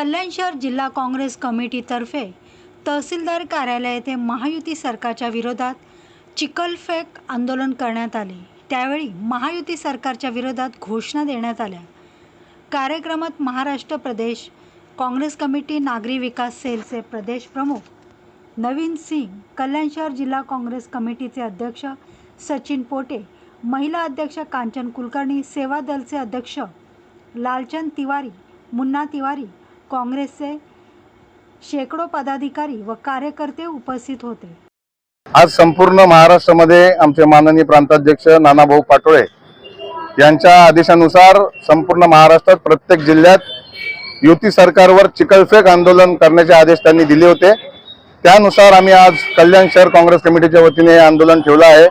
कल्याण शहर जिल्हा काँग्रेस कमिटीतर्फे तहसीलदार कार्यालय येथे महायुती सरकारच्या विरोधात चिखलफेक आंदोलन करण्यात आले. त्यावेळी महायुती सरकारच्या विरोधात घोषणा देण्यात आल्या. कार्यक्रमात महाराष्ट्र प्रदेश काँग्रेस कमिटी नागरी विकास सेलचे प्रदेश प्रमुख नवीन सिंग कल्याण शहर जिल्हा काँग्रेस कमिटीचे अध्यक्ष सचिन पोटे महिला अध्यक्ष कांचन कुलकर्णी सेवा दलचे अध्यक्ष लालचंद तिवारी मुन्ना तिवारी काँग्रेसचे शेकडो पदाधिकारी व कार्यकर्ते उपस्थित होते. आज संपूर्ण महाराष्ट्रामध्ये आमचे माननीय प्रांताध्यक्ष नानाभाऊ पाटोळे यांच्या आदेशानुसार संपूर्ण महाराष्ट्रात प्रत्येक जिल्ह्यात युती सरकारवर चिखलफेक आंदोलन करण्याचे आदेश त्यांनी दिले होते. त्यानुसार आम्ही आज कल्याण शहर काँग्रेस कमिटीच्या वतीने हे आंदोलन ठेवलं आहे.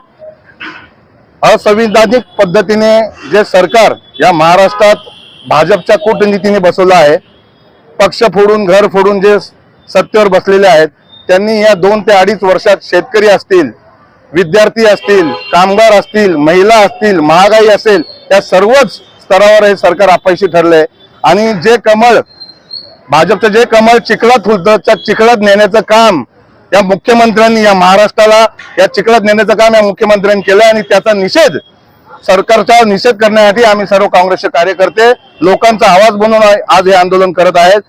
असंविधानिक पद्धतीने जे सरकार या महाराष्ट्रात भाजपच्या कूटनीतीने बसवलं आहे पक्ष फोडून घर फोडून जे सत्तेवर बसलेले आहेत त्यांनी या दोन ते अडीच वर्षात शेतकरी असतील विद्यार्थी असतील कामगार असतील महिला असतील महागाई असेल या सर्वच स्तरावर हे सरकार अपयशी ठरले आणि जे कमळ भाजपचं जे कमळ चिखलात फुलतं त्या चिखलात नेण्याचं काम या मुख्यमंत्र्यांनी या महाराष्ट्राला या चिखलात नेण्याचं काम या मुख्यमंत्र्यांनी केलं आणि त्याचा निषेध सरकारचा निषेध करण्यासाठी आम्ही सर्व काँग्रेसचे कार्यकर्ते लोकांचा आवाज बनवून आज हे आंदोलन करत आहेत.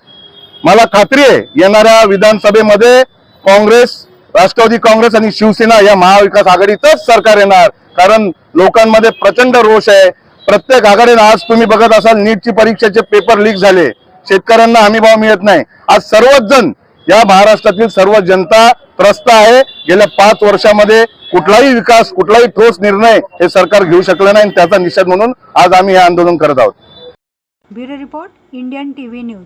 मला खात्री आहे येणाऱ्या विधानसभेमध्ये काँग्रेस राष्ट्रवादी काँग्रेस आणि शिवसेना या महाविकास आघाडीतच सरकार येणार. कारण लोकांमध्ये प्रचंड रोष आहे. प्रत्येक आघाडीनं आज तुम्ही बघत असाल नीटची परीक्षेचे पेपर लीक झाले. शेतकऱ्यांना हमीभाव मिळत नाही. आज सर्वच जण या महाराष्ट्रातील सर्व जनता त्रस्त आहे. गेल्या पाच वर्षामध्ये कुठलाही विकास कुठलाही ठोस निर्णय हे सरकार घेऊ शकलं नाही आणि त्याचा निषेध म्हणून आज आम्ही हे आंदोलन करत आहोत. Bureau report Indian TV news.